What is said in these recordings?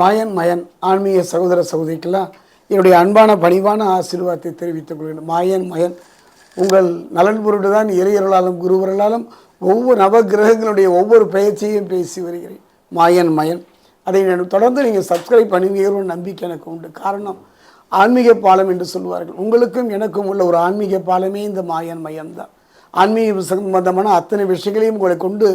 மாயன் மயன் ஆன்மீக சகோதர சகோதரிக்கெல்லாம் என்னுடைய அன்பான பணிவான ஆசீர்வாதத்தை தெரிவித்துக் கொள்கிறேன். மாயன் மயன் உங்கள் நலன் பொருட்டு தான் இறையர்களாலும் குருவர்களாலும் ஒவ்வொரு நவகிரகங்களுடைய ஒவ்வொரு பெயர்ச்சியையும் பேசி வருகிறேன். மாயன் மயன் அதை நான் தொடர்ந்து நீங்கள் சப்ஸ்கிரைப் பண்ணுவீர்கள் நம்பிக்கை எனக்கு உண்டு. காரணம் ஆன்மீக பாலம் என்று சொல்வார்கள். உங்களுக்கும் எனக்கும் உள்ள ஒரு ஆன்மீக பாலமே இந்த மாயன் மயம் தான். ஆன்மீக சம்பந்தமான அத்தனை விஷயங்களையும் உங்களை கொண்டு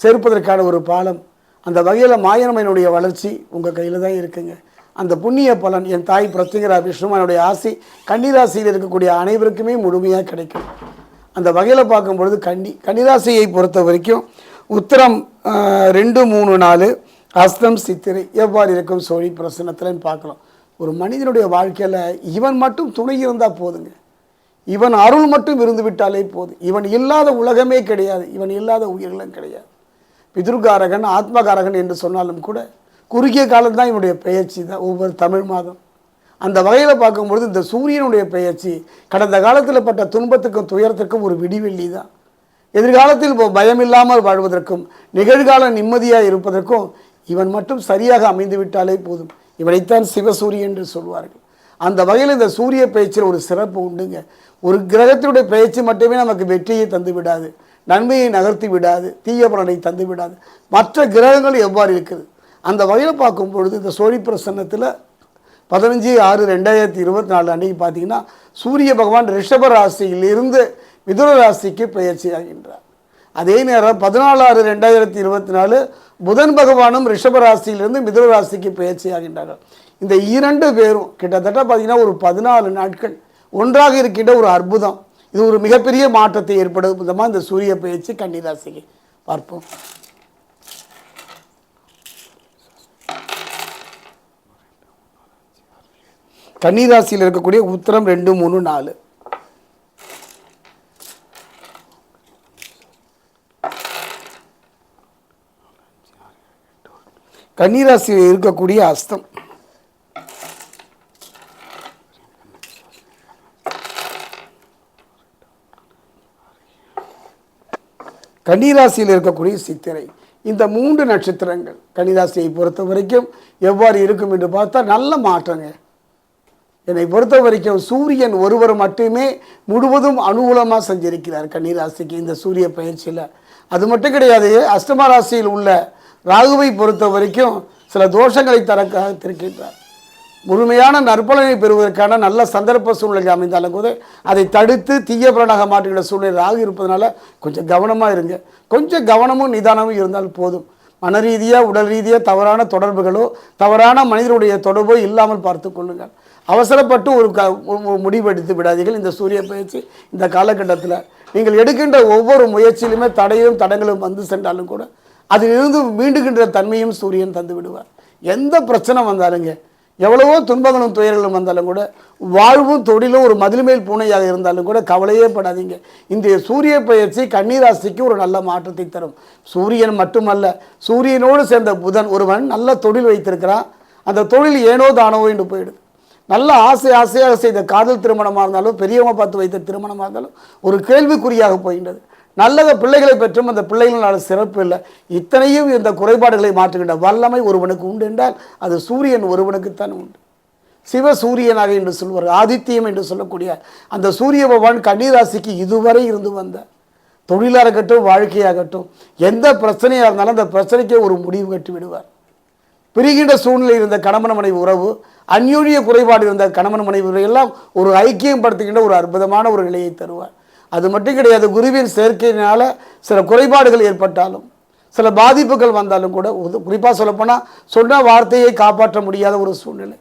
சேர்ப்பதற்கான ஒரு பாலம் அந்த வகையில் மாயனமயனுடைய வளர்ச்சி உங்கள் கையில் தான் இருக்குங்க. அந்த புண்ணிய பலன் என் தாய் பிரத்யங்கரா விஷ்ணுமானுடைய ஆசை கன்னிராசியில் இருக்கக்கூடிய அனைவருக்குமே முழுமையாக கிடைக்கும். அந்த வகையில் பார்க்கும்பொழுது கன்னி கன்னிராசியை பொறுத்த வரைக்கும் உத்தரம் ரெண்டு மூணு நாலு அஸ்தம் சித்திரை எவ்வாறு இருக்கும் சோழி பிரசனத்தில்னு பார்க்கலாம். ஒரு மனிதனுடைய வாழ்க்கையில் இவன் மட்டும் துணை இருந்தால் போதுங்க. இவன் அருள் மட்டும் இருந்து விட்டாலே போதும். இவன் இல்லாத உலகமே கிடையாது. இவன் இல்லாத உயிர்களும் கிடையாது. பிதுர்காரகன் ஆத்மகாரகன் என்று சொன்னாலும் கூட குறுகிய காலம்தான் இவனுடைய பெயர்ச்சி. தான் ஒவ்வொரு தமிழ் மாதம். அந்த வகையில் பார்க்கும்பொழுது இந்த சூரியனுடைய பெயர்ச்சி கடந்த காலத்தில் பட்ட துன்பத்துக்கும் துயரத்துக்கும் ஒரு விடிவெள்ளி தான் எதிர்காலத்தில் இப்போ பயம் இல்லாமல் வாழ்வதற்கும் நிகழ்கால நிம்மதியாக இருப்பதற்கும் இவன் மட்டும் சரியாக அமைந்து விட்டாலே போதும். இவனைத்தான் சிவசூரியன் என்று சொல்வார்கள். அந்த வகையில் இந்த சூரிய பெயர்ச்சியில் ஒரு சிறப்பு உண்டுங்க. ஒரு கிரகத்தினுடைய பெயர்ச்சி மட்டுமே நமக்கு வெற்றியை தந்து விடாது நன்மையை நகர்த்தி விடாது தீய பலனை தந்து விடாது. மற்ற கிரகங்கள் எவ்வாறு இருக்குது? அந்த வகையில் பார்க்கும் பொழுது இந்த சோழி பிரசன்னத்தில் பதினஞ்சு ஆறு ரெண்டாயிரத்தி இருபத்தி நாலு அன்னைக்கு பார்த்தீங்கன்னா சூரிய பகவான் ரிஷப ராசியிலிருந்து மிதுன ராசிக்கு பயிற்சி ஆகின்றார். அதே நேரம் பதினாலு ஆறு ரெண்டாயிரத்தி இருபத்தி நாலு புதன் பகவானும் ரிஷப ராசியிலிருந்து மிதுன ராசிக்கு பயிற்சி ஆகின்றார்கள். இந்த இரண்டு பேரும் கிட்டத்தட்ட பார்த்தீங்கன்னா ஒரு பதினாலு நாட்கள் ஒன்றாக இருக்கின்ற ஒரு அற்புதம். இது ஒரு மிகப்பெரிய மாற்றத்தை ஏற்படுத்தும் விதமாக இந்த சூரிய பயிற்சி கன்னிராசிக்கு. பார்ப்போம். கன்னிராசியில் இருக்கக்கூடிய உத்தரம் ரெண்டு மூணு நாலு. கன்னிராசியில் இருக்கக்கூடிய அஸ்தம். கன்னிராசியில் இருக்கக்கூடிய சித்திரை. இந்த மூன்று நட்சத்திரங்கள் கன்னிராசியை பொறுத்த வரைக்கும் எவ்வாறு இருக்கும் என்று பார்த்தா நல்ல மாற்றங்க. என்னை பொறுத்த வரைக்கும் சூரியன் ஒருவர் மட்டுமே முழுவதும் அனுகூலமாக செஞ்சிருக்கிறார் கன்னிராசிக்கு இந்த சூரிய பயிற்சியில். அது மட்டும் கிடையாது அஷ்டம ராசியில் உள்ள ராகுவை பொறுத்த வரைக்கும் சில தோஷங்களை தரக்காக திருக்கின்றார். முழுமையான நற்பலனை பெறுவதற்கான நல்ல சந்தர்ப்ப சூழ்நிலை அமைந்தாலும் கூட அதை தடுத்து தீய மாற்றுகிற சூழ்நிலை ராகு இருப்பதனால கொஞ்சம் கவனமாக இருங்க. கொஞ்சம் கவனமும் நிதானமும் இருந்தால் போதும். மன ரீதியாக உடல் ரீதியாக தவறான தொடர்புகளோ தவறான மனிதனுடைய தொடர்போ இல்லாமல் பார்த்து கொள்ளுங்கள். அவசரப்பட்டு ஒரு க முடிவெடுத்து விடாதீர்கள். இந்த சூரிய பயிற்சி இந்த காலகட்டத்தில் நீங்கள் எடுக்கின்ற ஒவ்வொரு முயற்சியிலுமே தடையும் தடங்களும் வந்து சென்றாலும் கூட அதிலிருந்து மீண்டுகின்ற தன்மையும் சூரியன் தந்து விடுவார். எந்த பிரச்சனை வந்தாலுங்க எவ்வளவோ துன்பங்களும் துயர்களும் வந்தாலும் கூட வாழ்வும் தொழிலும் ஒரு மதில்மேல் பூனையாக இருந்தாலும் கூட கவலையே படாதீங்க. இந்த சூரிய பயிற்சி கன்னிராசிக்கு ஒரு நல்ல மாற்றத்தை தரும். சூரியன் மட்டுமல்ல சூரியனோடு சேர்ந்த புதன் ஒருவன் நல்ல தொழில் வைத்திருக்கிறான். அந்த தொழில் ஏனோ தானோ என்று போயிடுது. நல்ல ஆசை ஆசையாக செய்த காதல் திருமணமாக இருந்தாலும் பெரியவங்க பார்த்து வைத்த திருமணமாக இருந்தாலும் ஒரு கேள்விக்குறியாக போகின்றது. நல்லத பிள்ளைகளை பெற்றும் அந்த பிள்ளைகளால் சிறப்பு இல்லை. இத்தனையும் இந்த குறைபாடுகளை மாற்றுகின்ற வல்லமை ஒருவனுக்கு உண்டு என்றால் அது சூரியன் ஒருவனுக்குத்தான் உண்டு. சிவ சூரியனாக என்று சொல்வார் ஆதித்யம் என்று சொல்லக்கூடிய அந்த சூரிய பகவான் கன்னிராசிக்கு இதுவரை இருந்து வந்த தொழிலாக இருக்கட்டும் வாழ்க்கையாகட்டும் எந்த பிரச்சனையாக இருந்தாலும் அந்த பிரச்சனைக்கே ஒரு முடிவு கட்டி விடுவார். பிரிகின்ற சூழ்நிலை இருந்த கணவன் மனைவி உறவு அந்யூழிய குறைபாடு இருந்த கணவன் மனைவி உறவு எல்லாம் ஒரு ஐக்கியம் படுத்துகின்ற ஒரு அற்புதமான ஒரு நிலையை தருவார். அது மட்டும் கிடையாது குருவின் சேர்க்கையினால் சில குறைபாடுகள் ஏற்பட்டாலும் சில பாதிப்புகள் வந்தாலும் கூட குறிப்பாக சொல்லப்போனால் சொன்ன வார்த்தையை காப்பாற்ற முடியாத ஒரு சூழ்நிலை.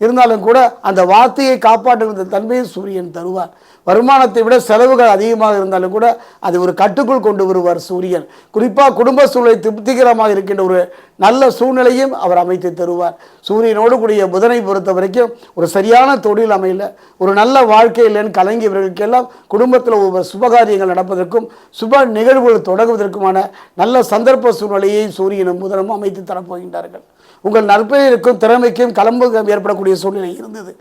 இருந்தாலும் கூட அந்த வார்த்தையை காப்பாற்றுகிற தன்மையை சூரியன் தருவார். வருமானத்தை விட செலவுகள் அதிகமாக இருந்தாலும் கூட அதை ஒரு கட்டுக்குள் கொண்டு வருவார் சூரியன். குறிப்பாக குடும்ப சூழ்நிலை திருப்திகரமாக இருக்கின்ற ஒரு நல்ல சூழ்நிலையும் அவர் அமைத்து தருவார். சூரியனோடு கூடிய புதனை பொறுத்த வரைக்கும் ஒரு சரியான தொழில் அமையல. ஒரு நல்ல வாழ்க்கை இல்லைன்னு கலங்கியவர்களுக்கெல்லாம் குடும்பத்தில் ஒரு சுபகாரியங்கள் நடப்பதற்கும் சுப நிகழ்வுகள் தொடங்குவதற்குமான நல்ல சந்தர்ப்ப சூழ்நிலையை சூரியனும் புதனும் அமைத்து தரப்போகின்றார்கள். உங்கள் நற்பெயருக்கும் திறமைக்கும் கலம்பு ஏற்படக்கூடிய சூழ்நிலை இருந்தது.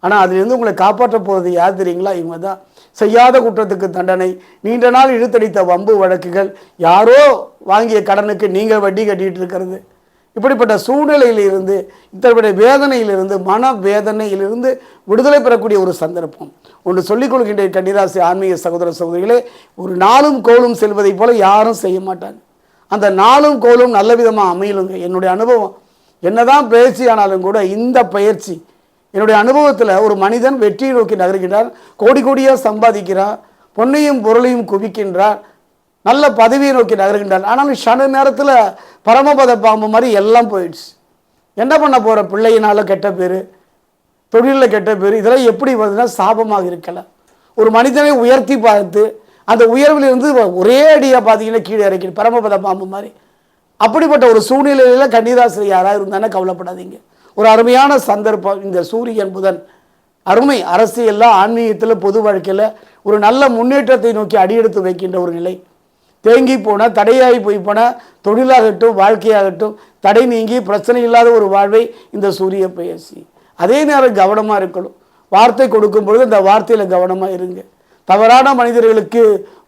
ஆனால் அதிலிருந்து உங்களை காப்பாற்றப் போகிறது யார் தெரியுங்களா? இவங்க தான். செய்யாத குற்றத்துக்கு தண்டனை நீண்ட நாள் இழுத்தடித்த வம்பு வழக்குகள் யாரோ வாங்கிய கடனுக்கு நீங்கள் வட்டி கட்டிகிட்டு இருக்கிறது. இப்படிப்பட்ட சூழ்நிலையிலிருந்து இத்தகைய வேதனையிலிருந்து மன வேதனையிலிருந்து விடுதலை பெறக்கூடிய ஒரு சந்தர்ப்பம். ஒன்று சொல்லிக் கொள்கின்ற கன்னிராசி ஆன்மீக சகோதர சகோதரிகளே ஒரு நாளும் கோலும் செல்வதைப் போல யாரும் செய்ய மாட்டாங்க. அந்த நாளும் கோலும் நல்ல விதமாக அமையலுங்க. என்னுடைய அனுபவம். என்னதான் பேச்சு ஆனாலும் கூட இந்த பயிற்சி என்னுடைய அனுபவத்தில் ஒரு மனிதன் வெற்றியை நோக்கி நகர்கின்றார் கோடி கோடியாக சம்பாதிக்கிறார் பொன்னையும் பொருளையும் குவிக்கின்றார் நல்ல பதவியை நோக்கி நகர்கின்றார். ஆனாலும் ஷன நேரத்தில் பரமபத பாம்பு மாதிரி எல்லாம் போயிடுச்சு. என்ன பண்ண போகிற பிள்ளையினால கெட்ட பேர் தொழிலில் கெட்ட பேர் இதெல்லாம் எப்படி வருதுன்னா சாபமாக இருக்கலாம் ஒரு மனிதனை உயர்த்தி பார்த்து அந்த உயர்விலிருந்து ஒரே அடியாக பார்த்தீங்கன்னா கீழே இறக்கி பரமபத பாம்பு மாதிரி. அப்படிப்பட்ட ஒரு சூழ்நிலையில் கன்னிராசி யாராவது இருந்தானே கவலைப்படாதீங்க. ஒரு அருமையான சந்தர்ப்பம். இந்த சூரியன் புதன் அருமை. அரசியலில் ஆன்மீகத்தில் பொது வாழ்க்கையில் ஒரு நல்ல முன்னேற்றத்தை நோக்கி அடியெடுத்து வைக்கின்ற ஒரு நிலை. தேங்கி போன தடையாகி போய் போன தொழிலாகட்டும் வாழ்க்கையாகட்டும் தடை நீங்கி பிரச்சனை இல்லாத ஒரு வாழ்வை இந்த சூரிய பயிற்சி அதே நேரம் கவனமாக இருக்கணும். வார்த்தை கொடுக்கும் பொழுது அந்த வார்த்தையில் கவனமாக இருங்க. தவறான மனிதர்களுக்கு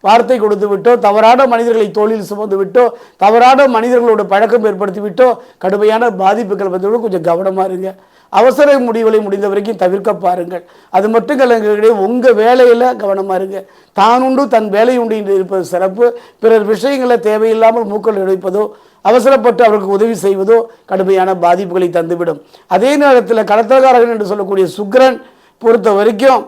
வார்த்தை கொடுத்து விட்டோ தவறான மனிதர்களை தோளில் சுமந்து விட்டோ தவறான மனிதர்களோட பழக்கம் ஏற்படுத்தி விட்டோ கடுமையான பாதிப்புகள் வந்து கொஞ்சம் கவனமாக இருங்க. அவசர முடிவுகளை முடிந்த வரைக்கும் தவிர்க்க பாருங்கள். அது மட்டும் கிடையாது. உங்கள் வேலையில் கவனமாக இருங்க. தான் உண்டு தன் வேலை உண்டு என்று இருப்பது சிறப்பு. பிறர் விஷயங்களை தேவையில்லாமல் மூக்கள் இழைப்பதோ அவசரப்பட்டு அவருக்கு உதவி செய்வதோ கடுமையான பாதிப்புகளை தந்துவிடும். அதே நேரத்தில் கடத்தகாரகன் என்று சொல்லக்கூடிய சுக்கிரன் பொறுத்த வரைக்கும்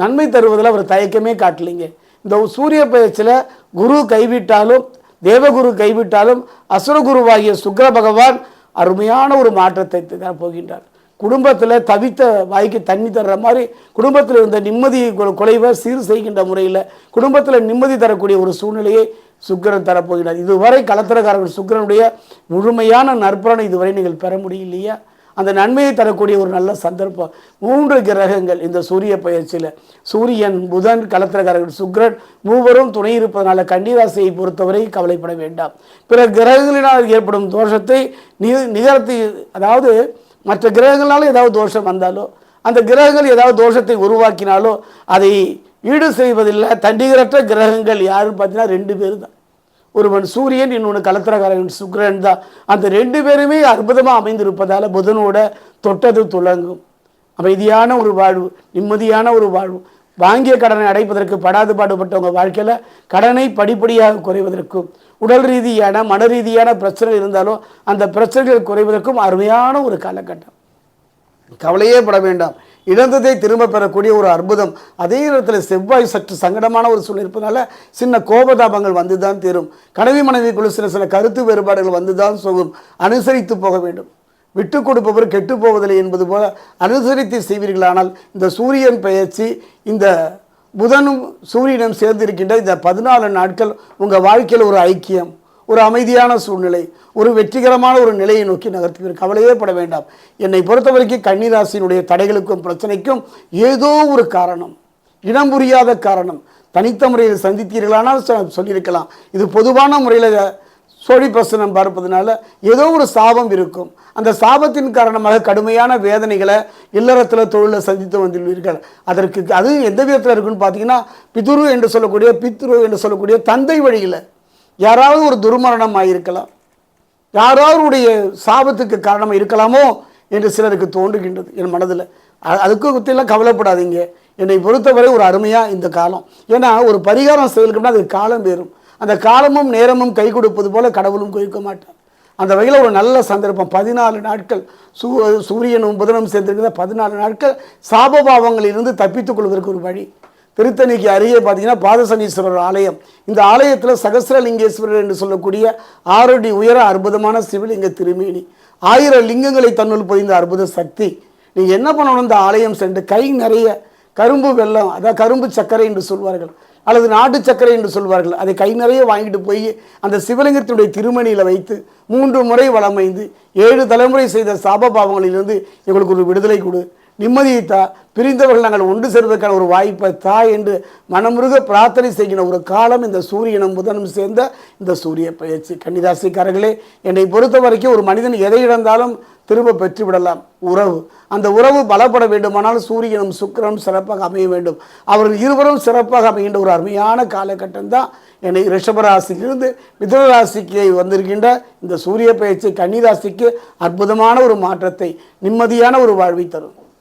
நன்மை தருவதில் அவர் தயக்கமே காட்டலைங்க. இந்த சூரிய பயிற்சியில் குரு கைவிட்டாலும் தேவகுரு கைவிட்டாலும் அசுரகுருவாகிய சுக்கிர பகவான் அருமையான ஒரு மாற்றத்தை தர போகின்றார். குடும்பத்தில் தவித்த வாய்க்கு தண்ணி தர்ற மாதிரி குடும்பத்தில் இருந்த நிம்மதி குலைவை சீர் செய்கின்ற முறையில் குடும்பத்தில் நிம்மதி தரக்கூடிய ஒரு சூழ்நிலையை சுக்கிரன் தரப்போகிறார். இதுவரை கலத்திரக்காரர்கள் சுக்கிரனுடைய முழுமையான நற்பலனை இதுவரை நீங்கள் பெற முடியலையா? அந்த நன்மையை தரக்கூடிய ஒரு நல்ல சந்தர்ப்பம். மூன்று கிரகங்கள் இந்த சூரிய பயிற்சியில். சூரியன் புதன் கலத்திரக்காரர்கள் சுக்கிரன் மூவரும் துணை இருப்பதனால கன்னிராசியை பொறுத்தவரை கவலைப்பட வேண்டாம். பிற கிரகங்களினால் ஏற்படும் தோஷத்தை நிகழ்த்தி அதாவது மற்ற கிரகங்களாலும் ஏதாவது தோஷம் வந்தாலோ அந்த கிரகங்கள் ஏதாவது தோஷத்தை உருவாக்கினாலோ அதை ஈடு செய்வதில்லை. தண்டிகரற்ற கிரகங்கள் யாருன்னு பார்த்தீங்கன்னா ரெண்டு பேர் தான் ஒருவன் சூரியன் இன்னொன்று கலத்திரக்காரன் சுக்கரன் தான். அந்த ரெண்டு பேருமே அற்புதமாக அமைந்திருப்பதால் புதனோட தொட்டது துளங்கும் அமைதியான ஒரு வாழ்வு நிம்மதியான ஒரு வாழ்வு. வாங்கிய கடனை அடைப்பதற்கு படாது பாடுபட்டவங்க வாழ்க்கையில் கடனை படிப்படியாக குறைவதற்கும் உடல் ரீதியான மன ரீதியான பிரச்சனை இருந்தாலும் அந்த பிரச்சனைகள் குறைவதற்கும் அருமையான ஒரு காலகட்டம். கவலையே பட வேண்டாம். இழந்ததை திரும்ப பெறக்கூடிய ஒரு அற்புதம். அதே நேரத்தில் செவ்வாய் சற்று சங்கடமான ஒரு சூழ்நிலை இருப்பதனால சின்ன கோபதாபங்கள் வந்து தான் தீரும். கனவி மனைவிக்குள்ள சில சில கருத்து வேறுபாடுகள் வந்து தான் சொல்லும் அனுசரித்து போக வேண்டும். விட்டு கொடுப்பவர் கெட்டு போவதில்லை என்பது போல அனுசரித்து செய்வீர்களானால் இந்த சூரியன் பெயர்ச்சி இந்த புதனும் சூரியனும் சேர்ந்திருக்கின்ற இந்த பதினாலு நாட்கள் உங்கள் வாழ்க்கையில் ஒரு ஐக்கியம். ஒரு அமைதியான சூழ்நிலை ஒரு வெற்றிகரமான ஒரு நிலையை நோக்கி நகர்த்துவீர் கவலையே பட வேண்டாம். என்னை பொறுத்த வரைக்கும் கன்னிராசியினுடைய தடைகளுக்கும் பிரச்சனைக்கும் ஏதோ ஒரு காரணம் இனம் புரியாத காரணம். தனித்த முறையில் சந்தித்தீர்களானால் சொல்லியிருக்கலாம். இது பொதுவான முறையில் சோழி பிரசனம் பார்ப்பதனால ஏதோ ஒரு சாபம் இருக்கும். அந்த சாபத்தின் காரணமாக கடுமையான வேதனைகளை இல்லறத்தில் தொழிலில் சந்தித்து வந்துள்ளீர்கள். அதற்கு அது எந்த விதத்தில் இருக்குன்னு பார்த்தீங்கன்னா பிதுரு என்று சொல்லக்கூடிய பித்ரு என்று சொல்லக்கூடிய தந்தை வழியில் யாராவது ஒரு துர்மரணம் ஆகியிருக்கலாம் யாராவதுடைய சாபத்துக்கு காரணம் இருக்கலாமோ என்று சிலருக்கு தோன்றுகின்றது என் மனதில். அதுக்கு குத்திலாம் கவலைப்படாதீங்க. என்னை பொறுத்தவரை ஒரு அருமையாக இந்த காலம். ஏன்னா ஒரு பரிகாரம் செயல்கள்னா அதுக்கு காலம் வேறும். அந்த காலமும் நேரமும் கை கொடுப்பது போல கடவுளும் கொடுக்க மாட்டார். அந்த வகையில் ஒரு நல்ல சந்தர்ப்பம். பதினாலு நாட்கள் சூ சூரியனும் புதனும் சேர்ந்திருக்கிற பதினாலு நாட்கள் சாபபாவங்களிலிருந்து தப்பித்துக் கொள்வதற்கு ஒரு வழி. திருத்தணிக்கு அருகே பார்த்தீங்கன்னா பாதசனீஸ்வரர் ஆலயம். இந்த ஆலயத்தில் சகசிரலிங்கேஸ்வரர் என்று சொல்லக்கூடிய ஆறடி உயர அற்புதமான சிவலிங்க திருமேனி. ஆயிரம் லிங்கங்களை தன்னுள் பொதிந்த அற்புத சக்தி. நீங்கள் என்ன பண்ணணும் இந்த ஆலயம் சென்று கை நிறைய கரும்பு வெல்லம் அதாவது கரும்பு சர்க்கரை என்று சொல்வார்கள் அல்லது நாட்டு சர்க்கரை என்று சொல்வார்கள் அதை கை நிறைய வாங்கிட்டு போய் அந்த சிவலிங்கத்தினுடைய திருமணியில் வைத்து மூன்று முறை வளம் ஏழு தலைமுறை செய்த சாபபாவங்களிலிருந்து எங்களுக்கு ஒரு விடுதலை கொடு. நிம்மதியை தா பிரிந்தவர்கள் நாங்கள் ஒன்று சேர்வதற்கான ஒரு வாய்ப்பை தா என்று மனமுருக பிரார்த்தனை செய்கிற ஒரு காலம் இந்த சூரியனும் புதனும் சேர்ந்த இந்த சூரிய பயிற்சி. கன்னிராசிக்காரர்களே என்னை பொறுத்த வரைக்கும் ஒரு மனிதன் எதை இழந்தாலும் திரும்ப பெற்றுவிடலாம். உறவு. அந்த உறவு பலப்பட வேண்டுமானால் சூரியனும் சுக்கிரனும் சிறப்பாக அமைய வேண்டும். அவர்கள் இருவரும் சிறப்பாக அமைகின்ற ஒரு அருமையான காலகட்டம் தான் என்னை ரிஷபராசியிலிருந்து மிதனராசிக்கு வந்திருக்கின்ற இந்த சூரிய பயிற்சி கன்னிராசிக்கு அற்புதமான ஒரு மாற்றத்தை நிம்மதியான ஒரு வாழ்வை தரும்.